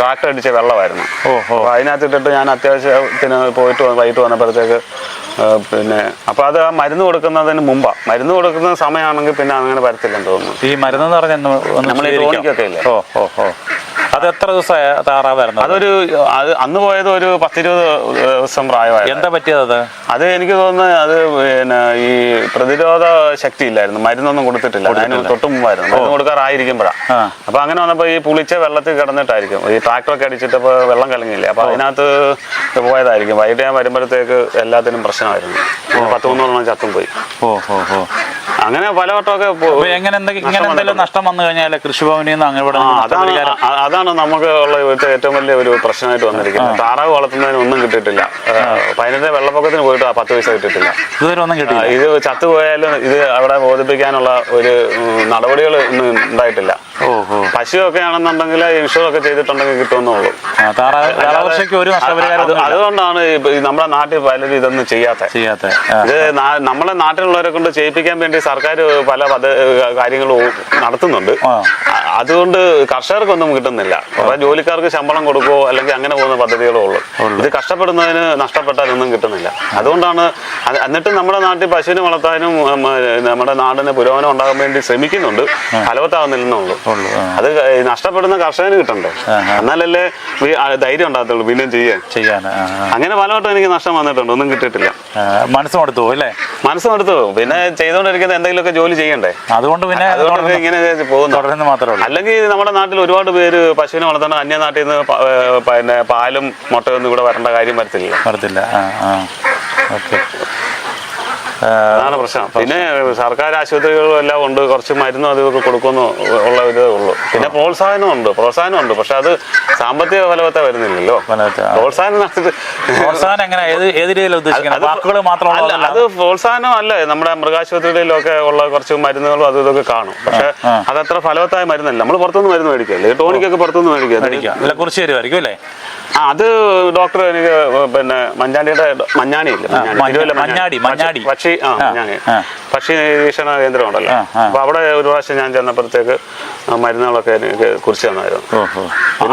ട്രാക്ടർ അടിച്ച വെള്ളമായിരുന്നു. ഓ ഓ. ഇട്ടിട്ട് ഞാൻ അത്യാവശ്യത്തിന് പോയിട്ട് വൈകിട്ട് വന്നപ്പോഴത്തേക്ക് പിന്നെ അപ്പൊ അത് മരുന്ന് കൊടുക്കുന്നതിന് മുമ്പാ. മരുന്ന് കൊടുക്കുന്ന സമയമാണെങ്കിൽ പിന്നെ അങ്ങനെ വരത്തില്ലെന്ന് തോന്നുന്നു. ഈ മരുന്ന് പറഞ്ഞ ഇല്ലേ? ഓ ഓ ഓ അത് എത്ര ദിവസം താറാവായിരുന്നു അതൊരു അത് അന്ന് പോയത് ഒരു പത്തിരുപത് ദിവസം പ്രായമായിരുന്നു. എന്താ പറ്റിയത് അത്? അത് എനിക്ക് തോന്നുന്നത് അത് പിന്നെ ഈ പ്രതിരോധ ശക്തി ഇല്ലായിരുന്നു. മരുന്നൊന്നും കൊടുത്തിട്ടില്ല. അതിന് തൊട്ട് മുമ്പായിരുന്നു. മരുന്ന് കൊടുക്കാറായിരിക്കുമ്പോഴാണ്. അപ്പൊ അങ്ങനെ വന്നപ്പോ ഈ പുളിച്ച വെള്ളത്തിൽ കിടന്നിട്ടായിരിക്കും. ഈ ട്രാക്ടറൊക്കെ അടിച്ചിട്ടപ്പോ വെള്ളം കലങ്ങിയില്ലേ? അപ്പൊ അതിനകത്ത് പോയതായിരിക്കും. വൈകിട്ട് ഞാൻ വരുമ്പോഴത്തേക്ക് എല്ലാത്തിനും പ്രശ്നമായിരുന്നു. പത്ത് മൂന്നോളം ചത്തും പോയി. ഓ ഓ ഓ. അങ്ങനെ പലവട്ടമൊക്കെ വട്ടമൊക്കെ എങ്ങനെ എന്തെങ്കിലും നഷ്ടം വന്നു കഴിഞ്ഞാൽ കൃഷിഭവനിൽ നിന്ന് അങ്ങനെ അതാണ് അതാണ് നമുക്ക് ഉള്ള ഇവിടുത്തെ ഏറ്റവും വലിയ ഒരു പ്രശ്നമായിട്ട് വന്നിരിക്കുന്നത്. താറാവ് വളർത്തുന്നതിന് ഒന്നും കിട്ടിയിട്ടില്ല. പതിനെട്ട് വെള്ളപ്പൊക്കത്തിന് പോയിട്ട് ആ പത്ത് പൈസ കിട്ടിയിട്ടില്ല. ഇതുവരെ ഒന്നും കിട്ടില്ല ഇത് ചത്തുപോയാലും ഇത് അവിടെ ബോധിപ്പിക്കാനുള്ള ഒരു നടപടികൾ ഒന്നും ഉണ്ടായിട്ടില്ല. പശുവൊക്കെ ആണെന്നുണ്ടെങ്കിൽ ഇൻഷുറൊക്കെ ചെയ്തിട്ടുണ്ടെങ്കിൽ കിട്ടുമെന്നുള്ളൂ. അതുകൊണ്ടാണ് നമ്മുടെ നാട്ടിൽ പലരും ഇതൊന്നും ചെയ്യാത്ത. ചെയ്യാത്ത. ഇത് നമ്മളെ നാട്ടിലുള്ളവരെ കൊണ്ട് ചെയ്യിപ്പിക്കാൻ വേണ്ടി സർക്കാർ പല കാര്യങ്ങളും നടത്തുന്നുണ്ട്. അതുകൊണ്ട് കർഷകർക്കൊന്നും കിട്ടുന്നില്ല. കുറെ ജോലിക്കാർക്ക് ശമ്പളം കൊടുക്കുമോ അല്ലെങ്കിൽ അങ്ങനെ പോകുന്ന പദ്ധതികളോ ഉള്ളൂ. ഇത് കഷ്ടപ്പെടുന്നതിന് നഷ്ടപ്പെട്ടാലൊന്നും കിട്ടുന്നില്ല. അതുകൊണ്ടാണ് അത് എന്നിട്ട് നമ്മുടെ നാട്ടിൽ പശുവിനെ വളർത്താനും നമ്മുടെ നാടിന് പുരോഗമനം ഉണ്ടാകാൻ വേണ്ടി ശ്രമിക്കുന്നുണ്ട്. ഫലവത്താവുന്നില്ലെന്നേ ഉള്ളൂ ഉള്ളൂ ആ. അത് നഷ്ടപ്പെടുന്ന കർഷകന് കിട്ടണ്ടേ? എന്നാലല്ലേ ധൈര്യം ഉണ്ടാകത്തുള്ളൂ പിന്നെയും ചെയ്യാൻ. ചെയ്യാൻ. അങ്ങനെ പലവട്ടം എനിക്ക് നഷ്ടം വന്നിട്ടുണ്ട് ഒന്നും കിട്ടിയിട്ടില്ല. മനസ്സും പോകും അല്ലേ? മനസ്സ് എടുത്തു പിന്നെ ചെയ്തുകൊണ്ടിരിക്കുന്ന എന്തെങ്കിലുമൊക്കെ ജോലി ചെയ്യണ്ടേ? അതുകൊണ്ട് പിന്നെ അതുകൊണ്ട് ഇങ്ങനെ പോകുന്നു. തുടരുന്ന മാത്രമേ ഉള്ളൂ അല്ലെങ്കിൽ നമ്മുടെ നാട്ടിൽ ഒരുപാട് പേര് പശുവിനെ വളർത്തുന്ന അന്യനാട്ടിൽ നിന്ന് പിന്നെ പാലും മുട്ടയൊന്നും ഇവിടെ വരേണ്ട കാര്യം വരത്തില്ല. വരത്തില്ല. ഓക്കെ. അതാണ് പ്രശ്നം. പിന്നെ സർക്കാർ ആശുപത്രികളും എല്ലാം ഉണ്ട്. കുറച്ച് മരുന്നും അതൊക്കെ കൊടുക്കുന്നു ഉള്ള ഇതേ ഉള്ളൂ. പിന്നെ പ്രോത്സാഹനം ഉണ്ട് പ്രോത്സാഹനം ഉണ്ട് പക്ഷെ അത് സാമ്പത്തിക ഫലവത്തെ വരുന്നില്ലല്ലോ. പ്രോത്സാഹനം പ്രോത്സാഹനം എങ്ങനെ? ഏത് ഏത് രീതിയിൽ ഉദ്ദേശിക്കുന്നത്? വാക്കുകൾ അല്ല അത് പ്രോത്സാഹനം അല്ല. നമ്മുടെ മൃഗാശുപത്രികളിലൊക്കെ ഉള്ള കുറച്ച് മരുന്നുകളും അതും ഇതൊക്കെ കാണും. പക്ഷെ. അതത്ര ഫലവത്തായ മരുന്നല്ല. നമ്മൾ പുറത്തുനിന്ന് മരുന്ന് മേടിക്കല്ലേ? ടോണിക്കൊക്കെ പുറത്തുനിന്ന് മേടിക്കുക മേടിക്കാം. അല്ല കുറിച്ച് തരുമായിരിക്കും അല്ലേ? ആ അത് ഡോക്ടർ എനിക്ക് പിന്നെ മഞ്ഞാടിയുടെ മഞ്ഞാണി ഇല്ല? മഞ്ഞാടി, മഞ്ഞാടി. പക്ഷി പക്ഷി ആ ഞാൻ. പക്ഷി നിരീക്ഷണ കേന്ദ്രം ഉണ്ടല്ലോ. അപ്പൊ അവിടെ ഒരു പ്രാവശ്യം ഞാൻ ചെന്നപ്പോഴത്തേക്ക് മരുന്നുകളൊക്കെ എനിക്ക് കുറിച്ച് തന്നായിരുന്നു.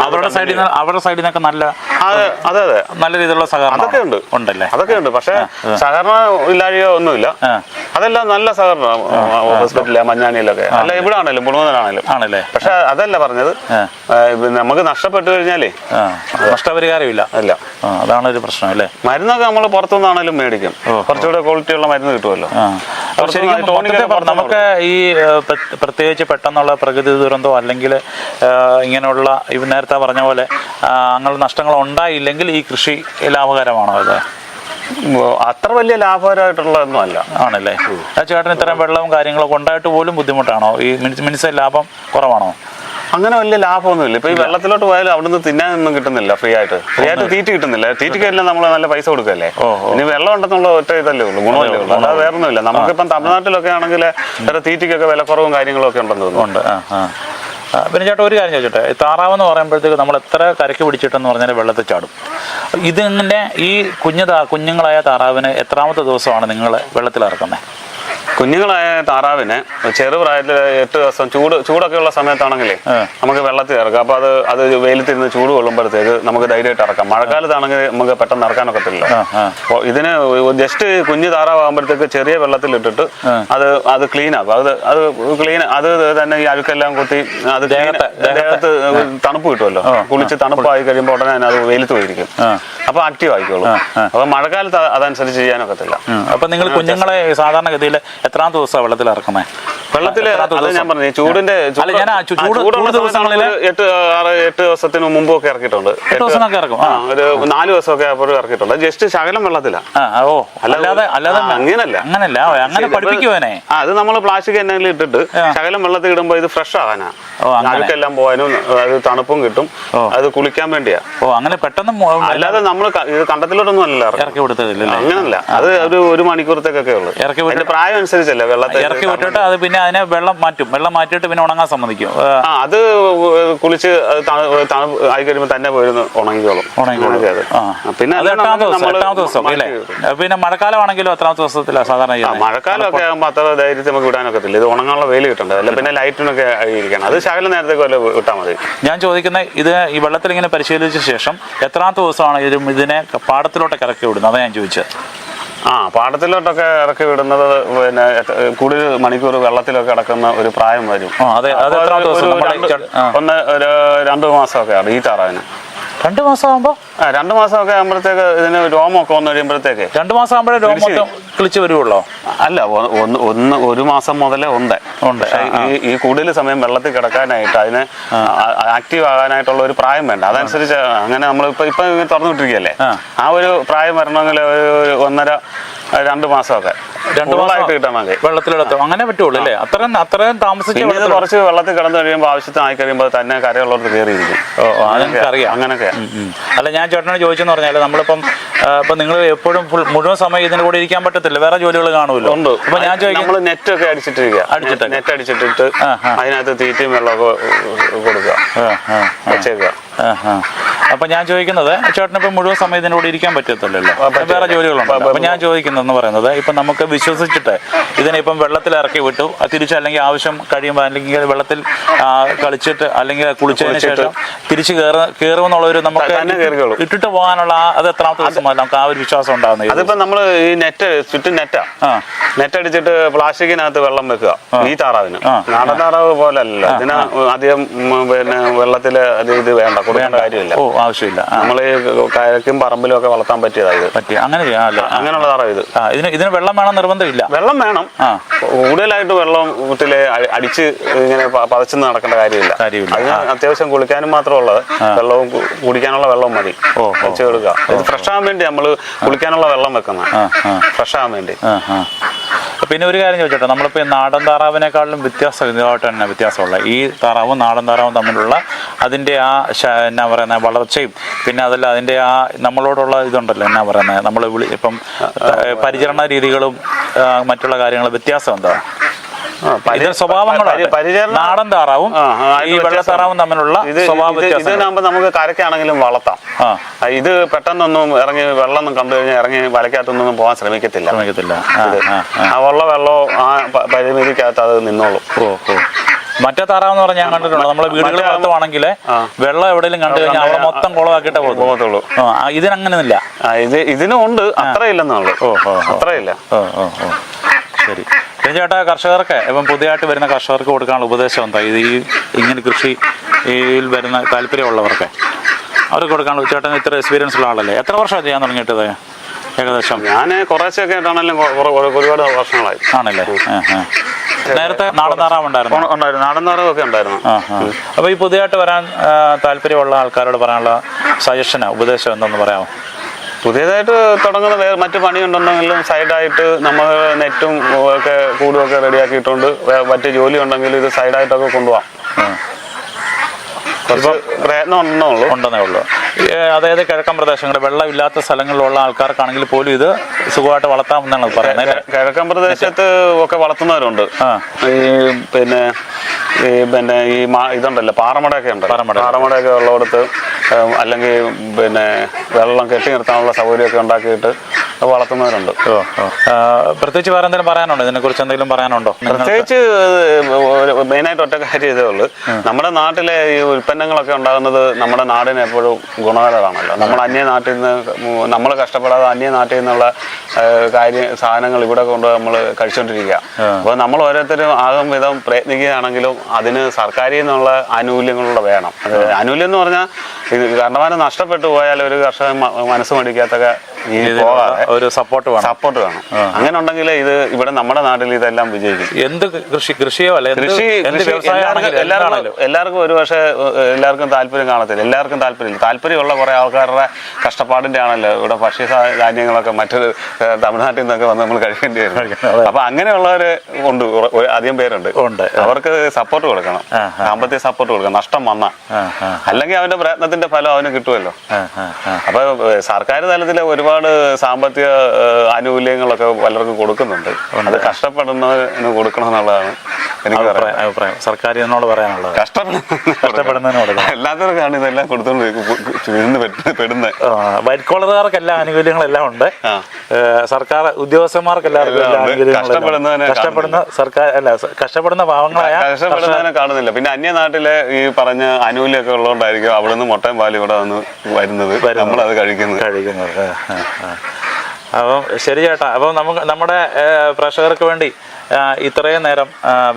അവരുടെ സൈഡിൽ നിന്ന് അവരുടെ സൈഡിൽ നിന്നൊക്കെ നല്ല അതെ അതെ അതെ. നല്ല രീതിയിലുള്ള സഹകരണം അതൊക്കെ ഉണ്ട്. ഉണ്ടല്ലേ? അതൊക്കെ ഉണ്ട്. പക്ഷെ സഹകരണം ഇല്ലാഴിയോ ഒന്നുമില്ല. അതെല്ലാം നല്ല സഹകരണം ഹോസ്പിറ്റലിലെ മഞ്ഞാണിയിലൊക്കെ. അല്ല ഇവിടെ ആണേലും മുഴുവനാണേലും ആണല്ലേ? പക്ഷെ അതല്ല പറഞ്ഞത്. നമുക്ക് നഷ്ടപ്പെട്ടു കഴിഞ്ഞാലേ നഷ്ടപരിഹാരം നഷ്ടപരിഹാരമില്ല. അല്ല അതാണ് ഒരു പ്രശ്നം അല്ലേ? മരുന്നൊക്കെ നമ്മൾ പുറത്തുനിന്നാണേലും മേടിക്കും. കുറച്ചുകൂടെ ക്വാളിറ്റി ഉള്ള മരുന്ന് കിട്ടുമല്ലോ. നമുക്ക് ഈ പ്രത്യേകിച്ച് പെട്ടെന്നുള്ള പ്രകൃതി ദുരന്തമോ അല്ലെങ്കിൽ ഇങ്ങനെയുള്ള നേരത്തെ പറഞ്ഞ പോലെ അങ്ങനെ നഷ്ടങ്ങൾ ഉണ്ടായില്ലെങ്കിൽ ഈ കൃഷി ലാഭകരമാണോ അത്? അത്ര വലിയ ലാഭകരമായിട്ടുള്ളതൊന്നും അല്ല. ആണല്ലേ? ചേട്ടൻ ഇത്രയും വെള്ളവും കാര്യങ്ങളൊക്കെ ഉണ്ടായിട്ട് പോലും ബുദ്ധിമുട്ടാണോ? ഈ മിനിസ് ലാഭം കുറവാണോ? അങ്ങനെ വലിയ ലാഭമൊന്നുമില്ല. ഇപ്പൊ ഈ വെള്ളത്തിലോട്ട് പോയാലും നിന്ന് തിന്നാനൊന്നും കിട്ടുന്നില്ല ഫ്രീ ആയിട്ട്. ഫ്രീ ആയിട്ട് തീറ്റ കിട്ടുന്നില്ല. തീറ്റയ്ക്കെല്ലാം നമ്മൾ നല്ല പൈസ കൊടുക്കല്ലേ ഇനി വെള്ളം ഉണ്ടെന്നുള്ള ഒറ്റ ഇതല്ലേ ഉള്ളൂ ഗുണമല്ലേ ഉള്ളൂ. അല്ലാതെ വേറെ ഒന്നുമില്ല നമുക്കിപ്പം തമിഴ്നാട്ടിലൊക്കെ ആണെങ്കിൽ വേറെ തീറ്റയ്ക്കൊക്കെ വിലക്കുറവും കാര്യങ്ങളും ഒക്കെ ഉണ്ടെന്ന് തോന്നുന്നു. ഉണ്ട് ആ ആ. ആ, പിന്നെ ചേട്ടാ ഒരു കാര്യം ചോദിച്ചോട്ടെ? ഈ താറാവെന്ന് പറയുമ്പോഴത്തേക്ക് നമ്മൾ എത്ര കരക്ക് പിടിച്ചിട്ടെന്ന് പറഞ്ഞാൽ വെള്ളത്തിൽ ചാടും. ഇതിങ്ങനെ ഈ കുഞ്ഞു കുഞ്ഞുങ്ങളായ താറാവിന് എത്രാമത്തെ ദിവസമാണ് നിങ്ങൾ വെള്ളത്തിൽ ഇറക്കുന്നത് കുഞ്ഞുങ്ങളായ താറാവിനെ ചെറുപ്രായത്തിൽ എട്ട് ദിവസം ചൂട് ചൂടൊക്കെ ഉള്ള സമയത്താണെങ്കിലേ നമുക്ക് വെള്ളത്തിൽ ഇറക്കാം. അപ്പൊ അത് അത് വെയിലത്തിരുന്ന് ചൂട് കൊള്ളുമ്പോഴത്തേക്ക് നമുക്ക് ധൈര്യമായിട്ട് ഇറക്കാം. മഴക്കാലത്താണെങ്കിൽ നമുക്ക് പെട്ടെന്ന് ഇറക്കാനൊക്കത്തില്ല അപ്പോൾ ഇതിന് ജസ്റ്റ് കുഞ്ഞ് താറാവുമ്പോഴത്തേക്ക് ചെറിയ വെള്ളത്തിൽ ഇട്ടിട്ട് അത് അത് ക്ലീൻ ആക്കും. അത് അത് ക്ലീൻ അത് തന്നെ ഈ അഴുക്കെല്ലാം കുത്തി അത് ദേഹത്തെ- തണുപ്പ് കിട്ടുമല്ലോ. കുളിച്ച് തണുപ്പായി കഴിയുമ്പോൾ ഉടനെ തന്നെ അത് വെയിലത്ത് പോയിരിക്കും. അപ്പോൾ അപ്പൊ ആക്റ്റീവ് ആയിക്കോളും. അപ്പൊ മഴക്കാലത്ത് അത് അതനുസരിച്ച് ചെയ്യാനൊക്കത്തില്ല. അപ്പോൾ അപ്പൊ നിങ്ങൾ കുഞ്ഞുങ്ങളെ സാധാരണഗതിയിൽ എത്രാം ദിവസമാണ് വെള്ളത്തിൽ ഇറക്കുന്നത്? വെള്ളത്തിൽ അത് ഞാൻ? പറഞ്ഞു ചൂടിന്റെ അല്ല, ഞാൻ ചൂടുള്ള സമയത്താണെങ്കിൽ എട്ട് ആറ് എട്ട് ദിവസത്തിന് മുമ്പൊക്കെ ഇറക്കിയിട്ടുണ്ട്. എട്ട് ദിവസമൊക്കെ ഇറക്കും. ഒരു നാല് ദിവസമൊക്കെ ഒക്കെ ഇറക്കിയിട്ടുണ്ട്. ജസ്റ്റ് ശകലം വെള്ളത്തില. ഓ. അല്ലാതെ അല്ലാതെ അങ്ങനല്ല. അങ്ങനല്ല. അങ്ങനെ പഠിപ്പിക്കുവാനെ അത് നമ്മൾ പ്ലാസ്റ്റിക് എന്തെങ്കിലും ഇട്ടിട്ട് ശകലം വെള്ളത്തിൽ ഇടുമ്പോ ഇത് ഫ്രഷ് അങ്ങനെ. അഴുക്കെല്ലാം പോകാനും അത് തണുപ്പും കിട്ടും. അത് കുളിക്കാൻ വേണ്ടിയാ. ഓ അങ്ങനെ പെട്ടെന്ന് അല്ലാതെ നമ്മൾ ഇത് കണ്ടത്തിലോട്ടൊന്നും അല്ല ഇറക്കി വിടുത്തതില്ലല്ലേ അങ്ങനല്ല. അത് ഒരു ഒരു മണിക്കൂറത്തേക്കൊക്കെ ഉള്ളു. ഇറക്കി പ്രായം അനുസരിച്ചല്ലേ വെള്ളത്തിൽ ഇറക്കി വിട്ടിട്ട് അത് പിന്നെ അതിനെ വെള്ളം മാറ്റും. വെള്ളം മാറ്റിയിട്ട് പിന്നെ ഉണങ്ങാൻ സമ്മതിക്കും. അത് കുളിച്ച് ആയി കഴിയുമ്പോൾ തന്നെ പോയിരുന്നു ഉണങ്ങിക്കോളും. ആ, പിന്നെ മഴക്കാലം ആണെങ്കിലും പിന്നെ എത്രാമത്തെ ദിവസത്തില്ല സാധാരണ മഴക്കാലമൊക്കെ ആകുമ്പോൾ അത്ര ധൈര്യത്തിൽ നമുക്ക് വിടാനൊക്കത്തില്ല ഇത് ഉണങ്ങാനുള്ള വെയിൽ കിട്ടണ്ടേ? അല്ല പിന്നെ ലൈറ്റിനൊക്കെ ഇരിക്കണം അത് ശകല നേരത്തേക്ക് വല്ല വിട്ടാൽ മതി. ഞാൻ ചോദിക്കുന്നത് ഇത് ഈ വെള്ളത്തിൽ ഇങ്ങനെ പരിശീലിച്ച ശേഷം എത്രാമത്തെ ദിവസമാണ് ഇതിനെ പാടത്തിലോട്ടൊക്കെ ഇറക്കി വിടുന്നത്? അതാ ഞാൻ ചോദിച്ചത്. ആ പാടത്തിലോട്ടൊക്കെ ഇറക്കി വിടുന്നത് പിന്നെ കൂടുതൽ മണിക്കൂർ വെള്ളത്തിലൊക്കെ കിടക്കുന്ന ഒരു പ്രായം വരും. ഒന്ന് ഒരു രണ്ട് മാസമൊക്കെ ആണ് ഈ താറാവിന് രണ്ട് മാസം ആകുമ്പോ രണ്ട് മാസമൊക്കെ ആകുമ്പോഴത്തേക്ക് ഇതിന് രോമമൊക്കെ വന്നു കഴിയുമ്പോഴത്തേക്ക് രണ്ട് മാസം ആകുമ്പോഴേ രോമം കിളിച്ച് വരുവുള്ളോ അല്ല ഒന്ന് ഒന്ന് ഒരു മാസം മുതലേ ഉണ്ട്. ഉണ്ട്. ഈ ഈ കൂടുതൽ സമയം വെള്ളത്തിൽ കിടക്കാനായിട്ട് അതിന് ആക്റ്റീവ് ആകാനായിട്ടുള്ള ഒരു പ്രായം വേണ്ട. അതനുസരിച്ച് അങ്ങനെ നമ്മൾ ഇപ്പൊ ഇപ്പൊ ഇങ്ങനെ തുറന്നു വിട്ടിരിക്കുകയല്ലേ ആ. ഒരു പ്രായം വരണമെങ്കിൽ ഒരു ഒന്നര രണ്ട് മാസമൊക്കെ. രണ്ട് ഫുള്ളായിട്ട് മാസം കിട്ടാൻ മതി. വെള്ളത്തിലെടുത്തും. അങ്ങനെ പറ്റുള്ളൂ അല്ലേ അത്രയും അത്രയും താമസിച്ച് ഇത് കുറച്ച് വെള്ളത്തിൽ കിടന്നു കഴിയുമ്പോൾ ആവശ്യത്തിന് ആയി കഴിയുമ്പോൾ തന്നെ കരയുള്ളവർക്ക് കയറിയിരിക്കും. ഓ അറിയാം അങ്ങനെയൊക്കെ. അല്ല ഞാൻ ചേട്ടനോട് ചോദിച്ചെന്ന് പറഞ്ഞാൽ നമ്മളിപ്പം ഇപ്പൊ നിങ്ങൾ എപ്പോഴും ഫുൾ മുഴുവൻ സമയം ഇതിന്റെ കൂടെ ഇരിക്കാൻ പറ്റത്തില്ല. വേറെ ജോലികൾ കാണുമല്ലോ. ഉണ്ട്. അപ്പൊ ഞാൻ ചോദിക്കാം നമ്മൾ നെറ്റ് ഒക്കെ അടിച്ചിട്ടിരിക്കുക അടിച്ചിട്ടൊക്കെ. നെറ്റ് അടിച്ചിട്ടിട്ട്. അതിനകത്ത് തീറ്റയും വെള്ളമൊക്കെ കൊടുക്കുക. വെച്ചേക്കുക. അപ്പൊ ഞാൻ ചോദിക്കുന്നത് ചേട്ടനിപ്പോ മുഴുവൻ സമയം ഇതിനോട് ഇരിക്കാൻ പറ്റത്തില്ലല്ലോ. വേറെ ജോലികളുണ്ട്? അപ്പൊ ഞാൻ ചോദിക്കുന്നതെന്ന് പറയുന്നത് ഇപ്പൊ നമുക്ക് വിശ്വസിച്ചിട്ട് ഇതിനെ ഇപ്പം വെള്ളത്തിൽ ഇറക്കി വിട്ടു. തിരിച്ച് അല്ലെങ്കിൽ ആവശ്യം കഴിയുമ്പോൾ അല്ലെങ്കിൽ വെള്ളത്തിൽ കളിച്ചിട്ട് അല്ലെങ്കിൽ കുളിച്ചതിന് ശേഷം തിരിച്ചു കയറ കയറുമെന്നുള്ള ഒരു നമുക്ക് ഇട്ടിട്ട് പോകാനുള്ള അത് എത്രാമത്തെ ദിവസം നമുക്ക് ആ ഒരു വിശ്വാസം ഉണ്ടാകുന്നത് അതിപ്പോ നമ്മൾ ഈ നെറ്റ് ചുറ്റും നെറ്റാ. നെറ്റ് അടിച്ചിട്ട് പ്ലാസ്റ്റിക്കിനകത്ത് വെള്ളം വെക്കുക. ഈ താറാവിന്. നാടൻ താറാവ് പോലെ അല്ല ഇതിന് അധികം പിന്നെ വെള്ളത്തിൽ അത് ഇത് വേണ്ട. കൊടുക്കേണ്ട കാര്യമില്ല. ആവശ്യമില്ല. നമ്മൾ നമ്മൾ കരക്കും പറമ്പിലും ഒക്കെ വളർത്താൻ പറ്റിയതാ ഇത്. പറ്റി അങ്ങനെ ചെയ്യാമല്ലേ. അങ്ങനെയുള്ള താറാവ് ഇത്? ഇതിന് ഇതിന് വെള്ളം വേണം നിർബന്ധമില്ല. വെള്ളം വേണം. കൂടുതലായിട്ട് വെള്ളത്തിൽ അ- അടിച്ച് ഇങ്ങനെ പതച്ചു നടക്കേണ്ട കാര്യമില്ല. അതിന് അത്യാവശ്യം കുളിക്കാനും മാത്രമുള്ളത് വെള്ളവും കുടിക്കാനുള്ള വെള്ളം മതി. വെച്ച് കൊടുക്കുക ഇത് ഫ്രഷ് ആവാൻ വേണ്ടി നമ്മൾ കുളിക്കാനുള്ള വെള്ളം വെക്കുന്നത് ആ ഫ്രഷ് ആവാൻ വേണ്ടി. പിന്നെ ഒരു കാര്യം ചോദിച്ചോട്ടെ? നമ്മളിപ്പോൾ ഈ നാടൻ താറാവിനേക്കാളും വ്യത്യാസം ഇതുമായിട്ട് തന്നെ വ്യത്യാസമുള്ള ഈ താറാവും നാടൻ താറാവും തമ്മിലുള്ള അതിന്റെ ആ എന്നാ പറയുന്ന വളർച്ചയും പിന്നെ അതല്ല അതിന്റെ ആ നമ്മളോടുള്ള ഇതുണ്ടല്ലോ എന്നാ പറയുന്നത് നമ്മൾ വിളി ഇപ്പം പരിചരണ രീതികളും മറ്റുള്ള കാര്യങ്ങളും വ്യത്യാസം എന്താ? ഇതിന് സ്വഭാവങ്ങളാണ് നാടൻ താറാവും ഈ വെള്ളത്താറാവും തമ്മിലുള്ള ഇതിനാകുമ്പോൾ നമുക്ക് കരക്കാണെങ്കിലും വളർത്താം. ഇത് പെട്ടെന്നൊന്നും ഇറങ്ങി വെള്ളം കണ്ടു കഴിഞ്ഞാൽ ഇറങ്ങി വലക്കകത്തൊന്നും പോകാൻ ശ്രമിക്കത്തില്ല. ശ്രമിക്കത്തില്ല. ഉള്ള വെള്ളവും ആ പരിമിതിക്കകത്ത് അത് നിന്നോളും. ഓ ഓ. മറ്റേ താറാവെന്ന് പറഞ്ഞാൽ ഞാൻ കണ്ടിട്ടുണ്ട്. നമ്മളെ വീടുകളിൽ വളർത്തുവാണെങ്കിൽ വെള്ളം എവിടെയെങ്കിലും കണ്ടു കഴിഞ്ഞാൽ അവിടെ മൊത്തം കുളമാക്കിയിട്ടേ പോകും പോകത്തുള്ളൂ. ഇതിനങ്ങനെ ഇതിനങ്ങനെയൊന്നുമില്ല ഇത് ഇതിനും ഉണ്ട്. അത്ര ഇല്ലെന്നുള്ളു ഓ ഓ ഓ. അത്രയില്ല. ഓ ഓ ഓ. ശരി. പിന്നെ ചേട്ടാ കർഷകർക്ക് ഇപ്പം പുതിയതായിട്ട് വരുന്ന കർഷകർക്ക് കൊടുക്കാനുള്ള ഉപദേശം എന്താ? ഇത് ഈ ഇങ്ങനെ കൃഷിയിൽ വരുന്ന താല്പര്യമുള്ളവർക്ക് അവർക്ക് കൊടുക്കാനുള്ള ചേട്ടൻ ഇത്ര എക്സ്പീരിയൻസ് ഉള്ള ആളല്ലേ? എത്ര വർഷമാണ് ചെയ്യാൻ തുടങ്ങിയിട്ടത് ഏകദേശം? ഞാൻ കുറച്ചൊക്കെ ആയിട്ടാണെങ്കിലും ഒരുപാട് വർഷങ്ങളായി. ആണല്ലേ. നേരത്തെ നാടൻ താറാവ് ഉണ്ടായിരുന്നു? ഉണ്ടായിരുന്നു. നാടൻ താറാവ് ഒക്കെ ഉണ്ടായിരുന്നു അപ്പോൾ ഈ പുതിയതായിട്ട് വരാൻ താല്പര്യമുള്ള ആൾക്കാരോട് പറയാനുള്ള സജഷന് ഉപദേശം എന്തെന്ന് പറയാമോ? പുതിയതായിട്ട് തുടങ്ങുന്ന വേറെ മറ്റു പണിയുണ്ടെന്നെങ്കിലും സൈഡായിട്ട് നമ്മൾ നെറ്റും ഒക്കെ കൂടുമൊക്കെ റെഡിയാക്കിയിട്ടുണ്ട്. മറ്റു ജോലി ഉണ്ടെങ്കിൽ ഇത് സൈഡായിട്ടൊക്കെ കൊണ്ടുപോകാം പ്രയത്നം ഉണ്ടെന്നേ ഉള്ളൂ. ഉണ്ടെന്നേ ഉള്ളൂ അതായത് കിഴക്കൻ പ്രദേശങ്ങളിൽ വെള്ളമില്ലാത്ത സ്ഥലങ്ങളിലുള്ള ആൾക്കാർക്കാണെങ്കിൽ പോലും ഇത് സുഖമായിട്ട് വളർത്താമെന്നാണ് പറയുന്നത്. കിഴക്കൻ പ്രദേശത്ത് ഒക്കെ വളർത്തുന്നവരുണ്ട്. ഈ പിന്നെ ഈ പിന്നെ ഈ ഇതുണ്ടല്ലോ പാറമടയൊക്കെ ഉണ്ട്. പാറമട. പാറമടയൊക്കെ ഉള്ളിടത്ത് അല്ലെങ്കിൽ പിന്നെ വെള്ളം കെട്ടി നിർത്താനുള്ള സൗകര്യമൊക്കെ ഉണ്ടാക്കിയിട്ട് വളർത്തുന്നവരുണ്ട്. പ്രത്യേകിച്ച് വേറെ എന്തെങ്കിലും പറയാനുണ്ടോ? ഇതിനെക്കുറിച്ച് എന്തെങ്കിലും പറയാനുണ്ടോ? പ്രത്യേകിച്ച് മെയിനായിട്ട് ഒറ്റ കാര്യം ഇതേ ഉള്ളൂ. നമ്മുടെ നാട്ടിലെ ഈ ഉൽപ്പന്നങ്ങളൊക്കെ ഉണ്ടാകുന്നത് നമ്മുടെ നാടിന് എപ്പോഴും ഗുണകരമാണല്ലോ. നമ്മൾ അന്യ നാട്ടിൽ നിന്ന് നമ്മൾ കഷ്ടപ്പെടാതെ അന്യ നാട്ടിൽ നിന്നുള്ള കാര്യ സാധനങ്ങൾ ഇവിടെ കൊണ്ട് നമ്മൾ കഴിച്ചുകൊണ്ടിരിക്കുക അപ്പോൾ നമ്മൾ ഓരോരുത്തരും ആകും വിധം പ്രയത്നിക്കുകയാണെങ്കിലും അതിന് സർക്കാരിൽ നിന്നുള്ള ആനുകൂല്യങ്ങളുടെ വേണം. ആനുകൂല്യം എന്ന് പറഞ്ഞാൽ ഇത് കണ്ടമാനം നഷ്ടപ്പെട്ടു പോയാൽ ഒരു കർഷകൻ മനസ്സ് മടിക്കാത്തൊക്കെ ഈ പോകാതെ ഒരു സപ്പോർട്ട് വേണം. സപ്പോർട്ട് വേണം. അങ്ങനെ ഉണ്ടെങ്കിൽ ഇത് ഇവിടെ നമ്മുടെ നാട്ടിൽ ഇതെല്ലാം വിജയിക്കും. എന്ത് കൃഷി കൃഷിയോ അല്ലെ കൃഷി എല്ലാവർക്കും എല്ലാവർക്കും ഒരു പക്ഷേ എല്ലാവർക്കും താല്പര്യം കാണത്തില്ല. എല്ലാവർക്കും താല്പര്യമില്ല. താല്പര്യമുള്ള കുറെ ആൾക്കാരുടെ കഷ്ടപ്പാടിന്റെ ആണല്ലോ ഇവിടെ ഭക്ഷ്യ ധാന്യങ്ങളൊക്കെ മറ്റൊരു തമിഴ്നാട്ടിൽ നിന്നൊക്കെ വന്ന് നമ്മൾ കഴിക്കേണ്ടി വരും. അപ്പൊ അങ്ങനെയുള്ളവര് ഉണ്ട്. അധികം പേരുണ്ട്. അവർക്ക് സപ്പോർട്ട് കൊടുക്കണം. സാമ്പത്തിക സപ്പോർട്ട് കൊടുക്കണം. നഷ്ടം വന്ന. അല്ലെങ്കിൽ അവന്റെ പ്രയത്നത്തിന്റെ ഫലം അവന് കിട്ടുമല്ലോ. അപ്പൊ സർക്കാർ തലത്തിലെ ഒരുപാട് സാമ്പത്തിക ഏഹ്, ആനുകൂല്യങ്ങളൊക്കെ പലർക്കും കൊടുക്കുന്നുണ്ട്. അത് കഷ്ടപ്പെടുന്നതിന് കൊടുക്കണം എന്നുള്ളതാണ് അഭിപ്രായം സർക്കാർ എന്നോട് പറയാനുള്ളത്. കഷ്ടപ്പെടുന്നതിനോട്. എല്ലാത്തവർക്കാണ് ഇതെല്ലാം കൊടുത്തോണ്ട് പെടുന്നത് വൈറ്റ് കോളറുകാർക്ക് എല്ലാ ആനുകൂല്യങ്ങളെല്ലാം ഉണ്ട്. സർക്കാർ ഉദ്യോഗസ്ഥന്മാർക്ക് എല്ലാവർക്കും എല്ലാ ആനുകൂല്യങ്ങളും കഷ്ടപ്പെടുന്ന സർക്കാർ അല്ല കഷ്ടപ്പെടുന്ന പാവങ്ങളായ കഷ്ടപ്പെടുന്നതിനെ കാണുന്നില്ല. പിന്നെ അന്യനാട്ടിലെ ഈ പറഞ്ഞ ആനുകൂല്യമൊക്കെ ഉള്ളതുകൊണ്ടായിരിക്കും അവിടെ നിന്ന് മുട്ടയും പാലും ഇവിടെ വന്ന് വരുന്നത്. നമ്മളത് കഴിക്കുന്നത്. കഴിക്കുന്നത്. അപ്പം ശരി ചേട്ടാ അപ്പം നമുക്ക് നമ്മുടെ പ്രേക്ഷകർക്ക് വേണ്ടി ഇത്രയും നേരം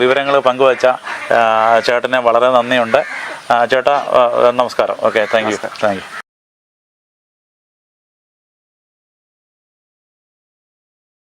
വിവരങ്ങൾ പങ്കുവച്ച ചേട്ടനെ വളരെ നന്ദിയുണ്ട്. ചേട്ടാ നമസ്കാരം. Okay thank you thank you